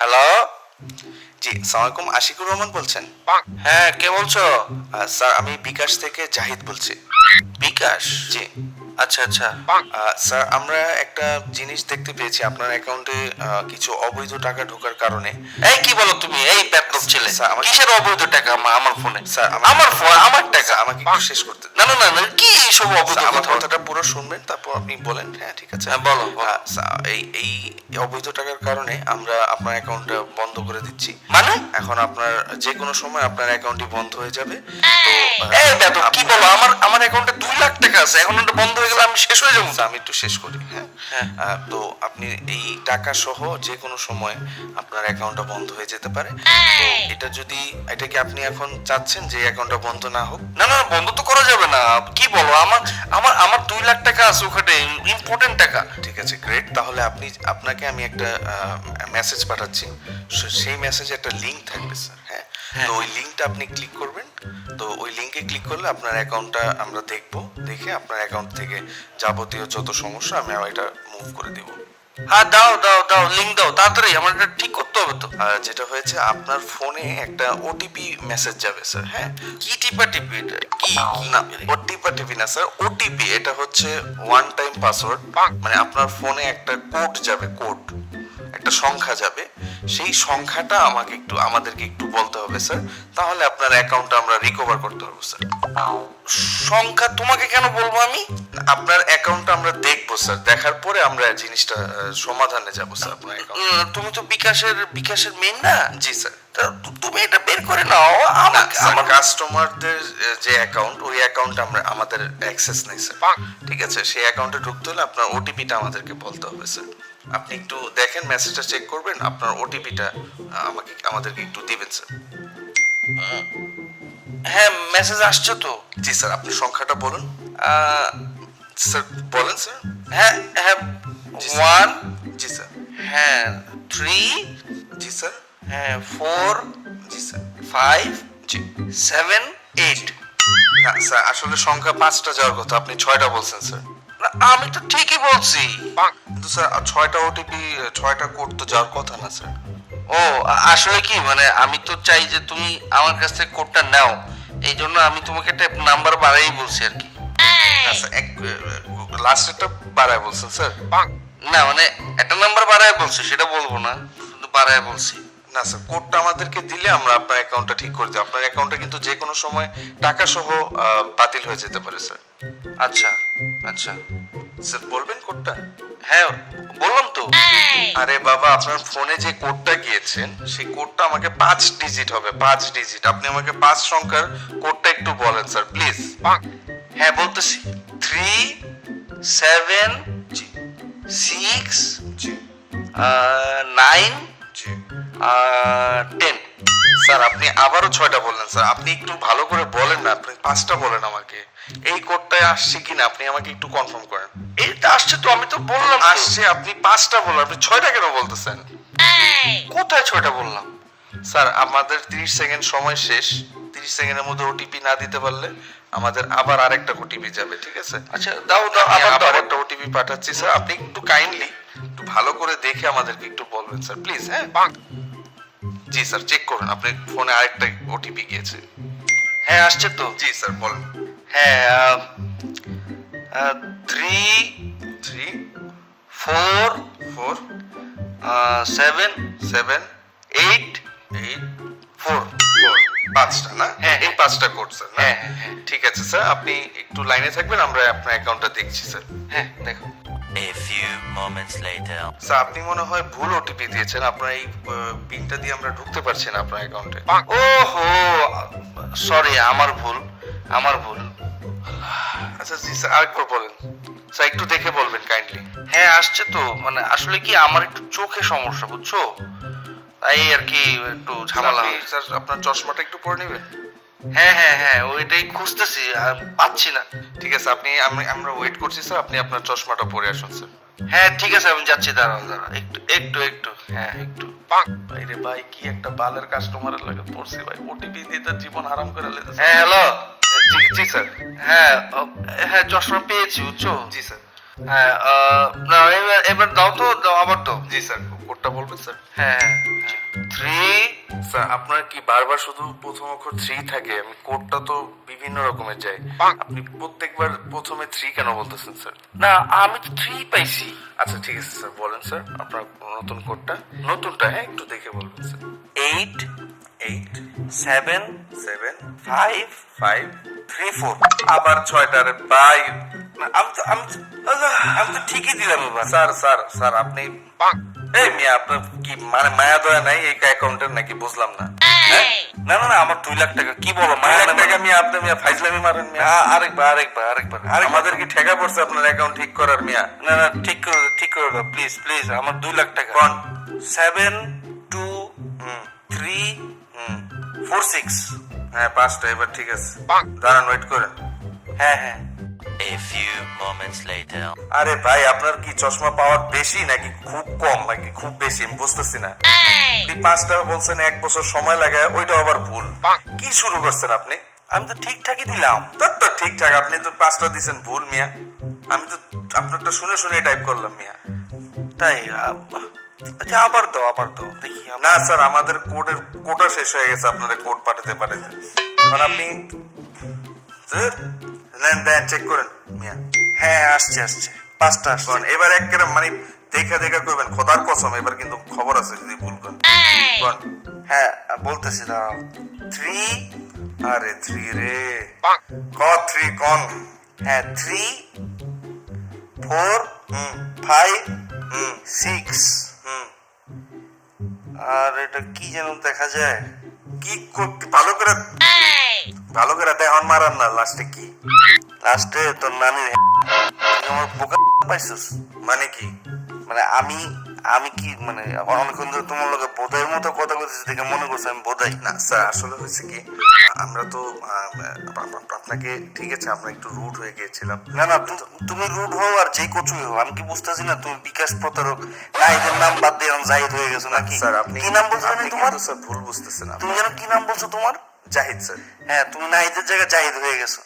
Hello জি সালামালাইকুম আশিকুর রহমান বলছেন। হ্যাঁ কে বলছো? স্যার আমি বিকাশ থেকে জাহিদ বলছি। বিকাশ? জি। আচ্ছা আচ্ছা। স্যার আমরা একটা জিনিস দেখতে পেয়েছি আপনার অ্যাকাউন্টে কিছু অবৈধ টাকা ঢোকার কারণে। এই কি বলো তুমি? এই ব্যাপক ছেলে। স্যার, আমার- কিসের অবৈধ টাকা আমার ফোনে? স্যার, আমার- ফোন আমার টাকা। আমাকে শেষ করতে না না না না কি সব অবৈধ আমার কথা কথাটা পুরো শুনবেন তারপর আপনি বলেন। হ্যাঁ ঠিক আছে। হ্যাঁ, বলো, এই এই অবৈধ টাকার কারণে আমরা আপনার অ্যাকাউন্টটা বন্ধ করে দিচ্ছি। মানে? এখন আপনার যে কোনো সময় আপনার অ্যাকাউন্টটি বন্ধ হয়ে যাবে। তো এই বেদব কি বলো? আমার আমার অ্যাকাউন্টে দুই লাখ টাকা আছে। এখন এটা বন্ধ হয়ে গেলে আমি শেষ হয়ে যাব। আচ্ছা, আমি একটু শেষ করি হ্যাঁ? হ্যাঁ। তো আপনি এই টাকা সহ যে কোনো সময় আপনার অ্যাকাউন্টটা বন্ধ হয়ে যেতে পারে। তো এটা যদি এটা কি আপনি এখন চাচ্ছেন যে অ্যাকাউন্টটা বন্ধ না হোক? না না বন্ধ তো করা যাবে না। কি বলো? আমার আমার আমার দুই লাখ টাকা আছে ওখানে ইম্পর্টেন্ট টাকা। ঠিক আছে গ্রেট তাহলে আপনি আপনাকে আমি একটা মেসেজ পাঠাচ্ছি। সেই মেসেজে একটা লিঙ্ক থাকবে স্যার হ্যাঁ? তো ওই লিঙ্কটা আপনি ক্লিক করবেন। তো ওই লিঙ্কে ক্লিক করলে আপনার অ্যাকাউন্টটা আমরা দেখব দেখে আপনার অ্যাকাউন্ট থেকে যাবতীয় যত সমস্যা আমি এটা মুভ করে দিব। হ্যাঁ দাও দাও দাও লিঙ্ক দাও তাড়াতাড়ি আমার এটা ঠিক করতে হবে তো। যেটা হয়েছে আপনার ফোনে একটা ওটিপি মেসেজ যাবে স্যার হ্যাঁ? কি টিপা টিপি কি না ওটিপি টিপি? না স্যার ওটিপি এটা হচ্ছে ওয়ান টাইম পাসওয়ার্ড মানে আপনার ফোনে একটা কোড যাবে কোড একটা সংখ্যা যাবে। সেই সংখ্যাটা আমাকে একটু আমাদেরকে একটু বলতে হবে স্যার তাহলে আপনার অ্যাকাউন্টটা আমরা রিকভার করতে পারব স্যার সংখ্যা তোমাকে কেন বলব আমি? আপনার অ্যাকাউন্টটা আমরা দেখব স্যার দেখার পরে আমরা জিনিসটা সমাধানে যাব স্যার আপনার অ্যাকাউন্ট তুমি তো বিকাশের বিকাশের মেন না? জি স্যার তুমি এটা বের করে নাও আমার কাস্টমারদের যে অ্যাকাউন্ট ওই অ্যাকাউন্ট আমরা আমাদের অ্যাক্সেস নেই স্যার ঠিক আছে? সেই অ্যাকাউন্টে ঢুকতে হলে আপনার ওটিপিটা আমাদেরকে বলতে হবে স্যার আপনি একটু দেখেন মেসেজটা চেক করবেন আপনার ওটিপিটা আমাকে আমাদেরকে একটু দিবেন স্যার হ্যাঁ মেসেজ আসছে তো। জি স্যার আপনি সংখ্যাটা বলুন। স্যার বলেন স্যার হ্যাঁ হ্যাঁ ওয়ান জি স্যার হ্যাঁ থ্রি জি স্যার হ্যাঁ ফোর জি স্যার ফাইভ জি। সেভেন এইট না স্যার আসলে সংখ্যা পাঁচটা যাওয়ার কথা আপনি ছয়টা বলছেন স্যার আমি তো ঠিকই বলছি। কিন্তু স্যার ছয়টা ওটিপি ছয়টা কোড তো যাওয়ার কথা না স্যার। ও আসলে কি মানে আমি তো চাই যে তুমি আমার কাছ থেকে কোডটা নাও। এই জন্য আমি তোমাকে একটা নাম্বার বাড়াই বলছি আর কি। স্যার লাস্টেরটা বাড়ায় বলছেন স্যার। না মানে একটা নাম্বার বাড়ায় বলছি সেটা বলব না শুধু বাড়ায় বলছি। না স্যার কোডটা আমাদেরকে দিলে আমরা আপনার অ্যাকাউন্টটা ঠিক করে দিই আপনার অ্যাকাউন্টটা কিন্তু যে কোনো সময় টাকা সহ আহ, বাতিল হয়ে যেতে পারে স্যার। আচ্ছা আচ্ছা। স্যার বলবেন কোডটা? হ্যাঁ বললাম তো। আরে বাবা আপনার ফোনে যে কোডটা গিয়েছেন সেই কোডটা আমাকে পাঁচ ডিজিট হবে পাঁচ ডিজিট আপনি আমাকে পাঁচ সংখ্যার কোডটা একটু বলেন স্যার প্লিজ হ্যাঁ বলতেছি। থ্রি সেভেন সিক্স নাইন জি। টেন স্যার আপনি আবারও ছয়টা বললেন স্যার আপনি একটু ভালো করে বলেন না আপনি পাঁচটা বলেন আমাকে। এই কোডটায় আসছে কিনা আপনি আমাকে একটু কনফার্ম করেন। এইটা আসছে তো আমি তো বললাম আসছে আপনি পাঁচটা বললেন আপনি ছয়টা কেন বলতেছেন? কোথায় ছয়টা বললাম? স্যার আমাদের তিরিশ সেকেন্ড সময় শেষ। তিরিশ সেকেন্ডের মধ্যে ওটিপি না দিতে পারলে আমাদের আবার আরেকটা ওটিপি যাবে ঠিক আছে? আচ্ছা দাও দাও আবার আবার দাও। একটা ওটিপি পাঠাচ্ছি স্যার। আপনি একটু কাইন্ডলি একটু ভালো করে দেখে আমাদেরকে একটু বলবেন স্যার প্লিজ হ্যাঁ? জি স্যার চেক করুন। আপনার ফোনে আরেকটা ওটিপি গিয়েছে। হ্যাঁ আসছে তো। জি স্যার বলেন। হ্যাঁ three three four four seven seven eight eight four four পাঁচটা না? হ্যাঁ, এই পাঁচটা কোড স্যার হ্যাঁ, হ্যাঁ, হ্যাঁ। ঠিক আছে স্যার আপনি একটু লাইনে থাকবেন আমরা আপনার অ্যাকাউন্টটা দেখছি স্যার হ্যাঁ দেখো। A few moments later. Sir আপনি মনে হয় ভুল ওটিপি দিয়েছেন আপনার এই পিনটা দিয়ে আমরা ঢুকতে পারছি না আপনার অ্যাকাউন্টে ওহো সরি আমার ভুল আমার ভুল। আচ্ছা জি স্যার আরেকবার বলেন। স্যার একটু দেখে বলবেন কাইন্ডলি হ্যাঁ আসছে তো। মানে আসলে কি আমার একটু চোখে সমস্যা বুঝছ? তাই আর কি একটু ঝামেলা হয়। স্যার আপনার চশমাটা একটু পরে নেবেন? হ্যাঁ হ্যাঁ হ্যাঁ ওইটাই খুঁজতেছি আর পাচ্ছি না। ঠিক আছে আপনি আমি আমরা ওয়েট করছি স্যার আপনি আপনার চশমাটা পরে আসুন স্যার হ্যাঁ ঠিক আছে আমি যাচ্ছি দাঁড়াও দাঁড়াও একটু একটু একটু হ্যাঁ একটু। ভাই রে ভাই কি একটা বালের কাস্টমারের লাগে পড়ছি ভাই। ওটিপি দিয়ে তার জীবন হারাম করে লেতেছে হ্যাঁ হ্যালো জি জি স্যার। হ্যাঁ হ্যাঁ চশমা পেয়েছি বুঝছ? জি স্যার। হ্যাঁ না এবার এবার দাও তো দাও আবার দাও। জি স্যার কোডটা বলবেন স্যার? হ্যাঁ থ্রি স্যার আপনার কি বারবার শুধু প্রথম অক্ষর থ্রি থাকে? আমি কোডটা তো বিভিন্ন রকমের চাই। আপনি প্রত্যেকবার প্রথমে থ্রি কেন বলতেছেন স্যার? না আমি তো থ্রি পাইছি। আচ্ছা ঠিক আছে স্যার বলেন স্যার আপনার নতুন কোডটা। নতুনটা হ্যাঁ একটু দেখে বলবেন sir. Eight eight seven seven five five three four আবার ছয়টা রে বাই আমি তো আমি আমি তো ঠিকই দিলাম এবার। স্যার স্যার স্যার আপনি এই মিয়া আপনার কি মানে মায়া দয়া নাই এই অ্যাকাউন্টের নাকি? বুঝলাম না। হ্যাঁ? না না না আমার দুই লাখ টাকা। কি বলো মায়া মায়া টাকা মিয়া আপনি মিয়া ফাইজলামি মারেন মিয়া। আরেকবার আরেকবার আরেকবার আরেকবার। আমাদের কি ঠেকা পড়ছে আপনার অ্যাকাউন্ট ঠিক করার মিয়া? না না ঠিক করে ঠিক করে দাও প্লিজ প্লিজ আমার দুই লাখ টাকা। কোন? Seven two hmm three hmm four six হ্যাঁ পাঁচটা এবার ঠিক আছে। দাঁড়ান ওয়েট করেন। হ্যাঁ হ্যাঁ। A few moments later. আরে ভাই আপনার কি চশমা পাওয়ার বেশি নাকি খুব কম? নাকি খুব বেশি? আমি বুঝতেছি না। আপনি পাঁচটা বলছেন এক বছর সময় লাগে ওইটা আবার ভুল। কি শুরু করছেন আপনি? আমি তো ঠিকঠাকই দিলাম। তোর তো ঠিকঠাক আপনি তো পাঁচটা দিছেন ভুল মিয়া। আমি তো আপনারটা শুনে শুনে টাইপ করলাম মিয়া। তাই আচ্ছা আবার দাও আবার দাও। দেখি না, স্যার, আমাদের কোটা শেষ হয়ে গেছে পাঠাতে পারে। মানে আপনি, স্যার চেক করেন। মিয়া হ্যাঁ আসছে আসছে। পাঁচটা আসছে। এবার এক মানে দেখা দেখা করবেন। খোদার কসম, এবার কিন্তু খবর আছে, যদি ভুল করেন। হ্যাঁ বলতেছি দাঁড়াও থ্রি, আরে থ্রি রে। ক, থ্রি, কন। হ্যাঁ থ্রি, ফোর ফাইভ সিক্স। আর এটা কি যেন দেখা যায়? কি করতে ভালো করে ভালো করে দেহন মারান না লাস্টে কি? লাস্টে তোর নানির আমার বোকা পাইছিস? মানে কি? মানে আমি আমি কি মানে অনেকক্ষণ ধরে তোমার লোকে বোধাইয়ের মতো কথা বলতেছি দেখে মনে করছে আমি বোধাই না। স্যার আসলে হয়েছে কি আমরা তো আপনাকে ঠিক আছে আমরা একটু রুট হয়ে গিয়েছিলাম। না না তুমি রুড হও আর যেই কচুই হও আমি কি বুঝতেছি না তুমি বিকাশ প্রতারক। না এদের নাম বাদ দিয়ে জাহিদ হয়ে গেছো নাকি? স্যার আপনি কি নাম বলছো আপনি তোমার? স্যার ভুল বুঝতেছেন তুমি যেন কি নাম বলছো তোমার? জাহিদ স্যার। হ্যাঁ তুমি নাহিদের জায়গায় জাহিদ হয়ে গেছো।